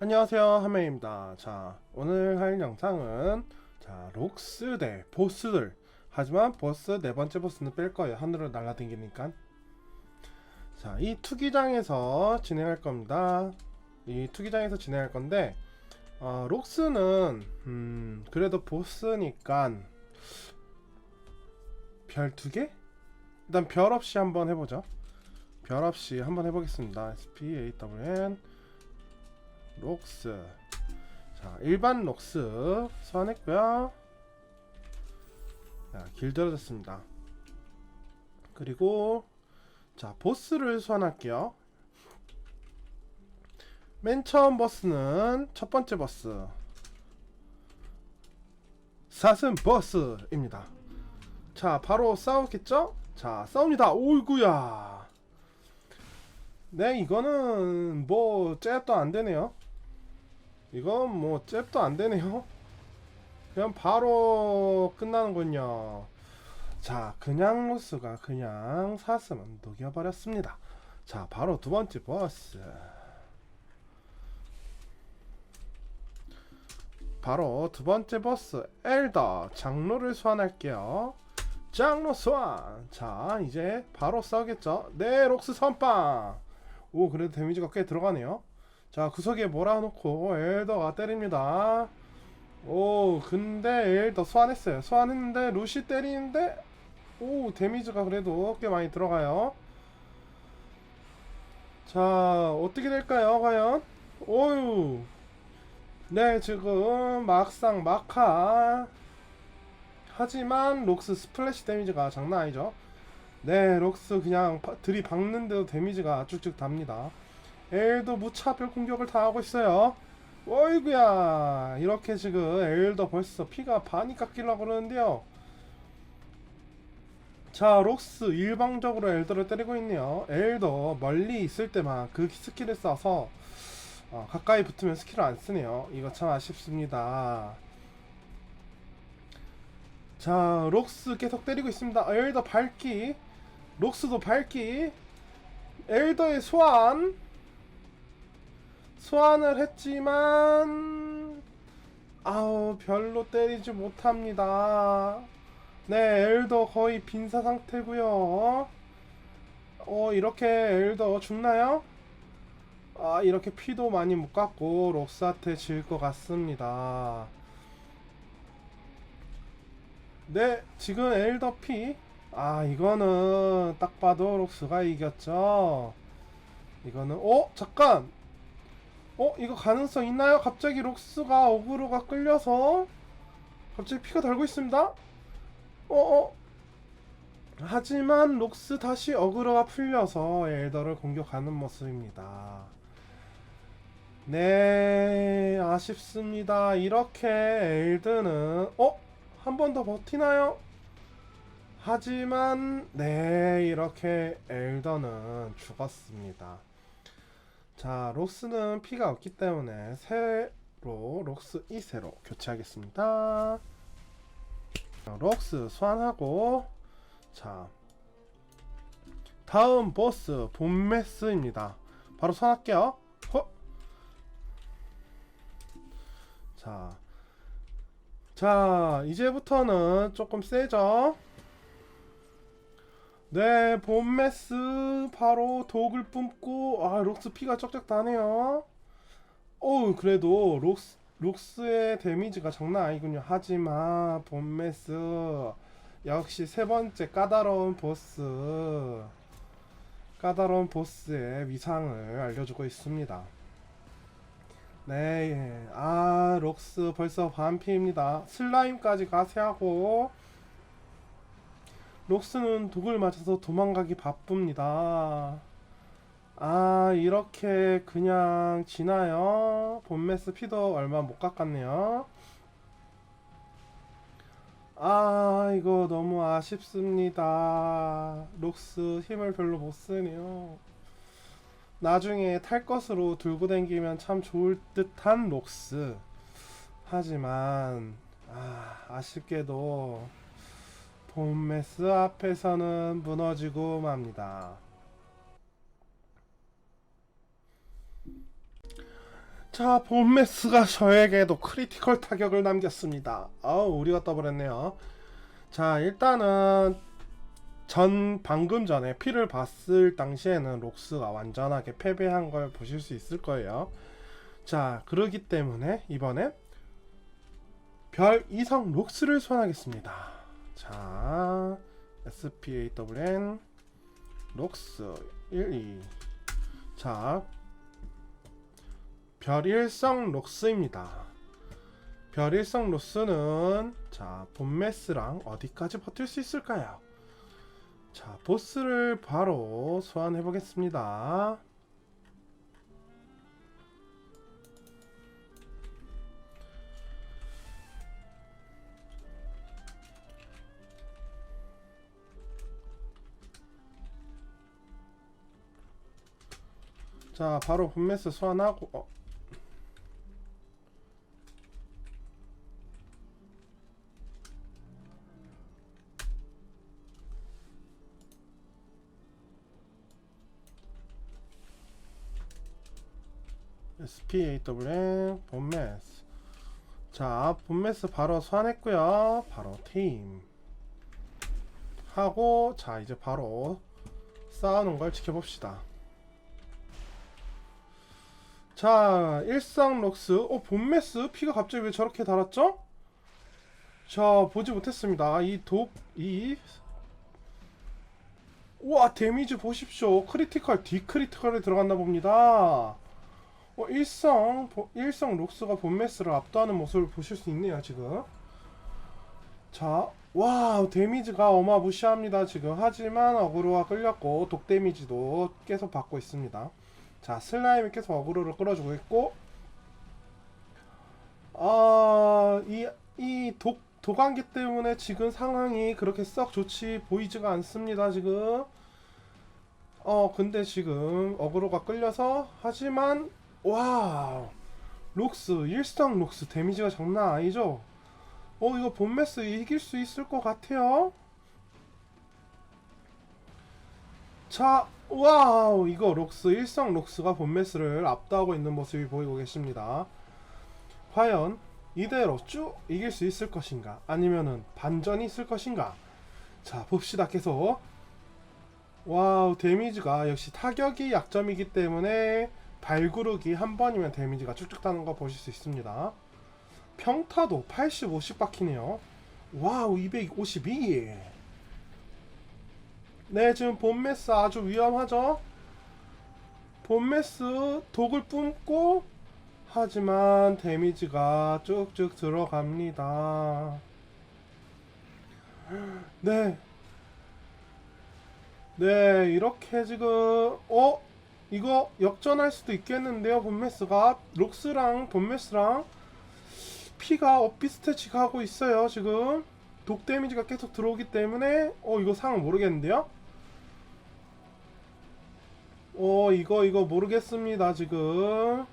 안녕하세요 한명입니다. 자 오늘 할 영상은 자 록스 대 보스들. 하지만 보스 네 번째 보스는 뺄 거예요. 하늘로 날아다니니까. 자이 투기장에서 진행할 겁니다. 이 투기장에서 진행할 건데 어, 록스는 음 그래도 보스니까 별 두 개? 일단 별 없이 한번 해보죠. 별 없이 한번 해보겠습니다. SPAWN 록스. 자 일반 록스 소환했고요. 자 길들어졌습니다. 그리고 자 보스를 소환할게요. 맨 처음 보스는 첫 번째 보스. 사슴 보스입니다. 자 바로 싸우겠죠? 자 싸웁니다. 오이구야. 네 이거는 뭐 잽도 안 되네요 이건 뭐 잽도 안 되네요. 그냥 바로 끝나는군요. 자, 그냥 로스가 그냥 사슴은 녹여버렸습니다. 자, 바로 두 번째 보스. 바로 두 번째 보스 엘더 장로를 소환할게요. 장로 소환. 자, 이제 바로 싸우겠죠. 네, 록스 선빵. 오, 그래도 데미지가 꽤 들어가네요. 자 구석에 몰아놓고 엘더가 때립니다. 오 근데 엘더 소환했어요. 소환했는데 루시 때리는데 오 데미지가 그래도 꽤 많이 들어가요. 자 어떻게 될까요 과연? 오유. 네 지금 막상 막하. 하지만 록스 스플래시 데미지가 장난 아니죠. 네 록스 그냥 들이박는데도 데미지가 쭉쭉 답니다 엘도 무차별 공격을 당하고 있어요. 어이구야 이렇게 지금 엘도 벌써 피가 반이 깎이려고 그러는데요. 자 록스 일방적으로 엘더를 때리고 있네요. 엘더 멀리 있을 때만 그 스킬을 써서 어, 가까이 붙으면 스킬을 안 쓰네요. 이거 참 아쉽습니다. 자 록스 계속 때리고 있습니다. 엘더 밝기 록스도 밝기 엘더의 소환 소환을 했지만 아우 별로 때리지 못합니다. 네 엘더 거의 빈사 상태고요. 어 이렇게 엘더 죽나요? 아 이렇게 피도 많이 못 갔고 록스한테 질 것 같습니다. 네 지금 엘더 피아 이거는 딱 봐도 록스가 이겼죠? 이거는 어 잠깐 어? 이거 가능성 있나요? 갑자기 록스가 어그로가 끌려서 갑자기 피가 달고 있습니다? 어어 하지만 록스 다시 어그로가 풀려서 엘더를 공격하는 모습입니다 네 아쉽습니다 이렇게 엘드는 어? 한 번 더 버티나요? 하지만 네 이렇게 엘더는 죽었습니다 자 록스는 피가 없기 때문에 새로 록스 2세로 교체하겠습니다. 록스 소환하고 자 다음 보스 본메스입니다. 바로 소환할게요. 허! 자, 자 이제부터는 조금 세죠 네, 본메스 바로 독을 뿜고 아 록스 피가 쩍쩍 나네요. 어우 그래도 록스 록스의 데미지가 장난 아니군요. 하지만 본메스 역시 세 번째 까다로운 보스 까다로운 보스의 위상을 알려주고 있습니다. 네, 아 록스 벌써 반피입니다. 슬라임까지 가세하고 록스는 독을 맞아서 도망가기 바쁩니다. 아 이렇게 그냥 지나요. 본메스 피도 얼마 못 깎았네요. 아 이거 너무 아쉽습니다. 록스 힘을 별로 못 쓰네요. 나중에 탈 것으로 들고 다니면 참 좋을 듯한 록스. 하지만 아, 아쉽게도 홈메스 앞에서는 무너지고 맙니다. 자, 본메스가 저에게도 크리티컬 타격을 남겼습니다. 아우, 우리가 떠버렸네요. 자, 일단은 전 방금 전에 피를 봤을 당시에는 록스가 완전하게 패배한 걸 보실 수 있을 거예요. 자, 그러기 때문에 이번엔 별 이성 록스를 소환하겠습니다. 자, SPAWN 록스 1, 2. 자, 별일성 록스입니다. 별일성 록스는 자 본메스랑 어디까지 버틸 수 있을까요? 자 보스를 바로 소환해 보겠습니다. 자 바로 본메스 소환하고 어, SPAWN 본메스 자 본메스 바로 소환했고요. 바로 팀. 하고 자 이제 바로 싸우는 걸 지켜봅시다 자 일상 록스. 어 본메스? 피가 갑자기 왜 저렇게 달았죠? 자 보지 못했습니다. 이 독이. 우와 데미지 보십시오. 크리티컬 디크리티컬에 들어갔나 봅니다. 어, 일성 보- 일성 록스가 본메스를 압도하는 모습을 보실 수 있네요 지금. 자 와우 데미지가 어마무시합니다 지금. 하지만 어그로가 끌렸고 독 데미지도 계속 받고 있습니다 자 슬라임이 계속 어그로를 끌어주고 있고 아이이 독 도관기 때문에 지금 상황이 그렇게 썩 좋지 보이지가 않습니다 지금. 어 근데 지금 어그로가 끌려서 하지만 와우. 록스 일성 록스 데미지가 장난 아니죠? 어 이거 본메스 이길 수 있을 것 같아요 자 와우 이거 록스 일성 록스가 본메스를 압도하고 있는 모습이 보이고 계십니다. 과연 이대로 쭉 이길 수 있을 것인가? 아니면은 반전이 있을 것인가? 자 봅시다 계속. 와우 데미지가 역시 타격이 약점이기 때문에 발구르기 한 번이면 데미지가 쭉쭉 따는 거 보실 수 있습니다. 평타도 80, 50 박히네요. 와우 252 네 지금 본메스 아주 위험하죠 본메스 독을 뿜고 하지만 데미지가 쭉쭉 들어갑니다 네 네, 이렇게 지금 어 이거 역전할 수도 있겠는데요. 본메스가 록스랑 본메스랑 피가 엇비슷해지 가고 있어요. 지금 독 데미지가 계속 들어오기 때문에 어 이거 상황 모르겠는데요. 이거 이거 모르겠습니다. 지금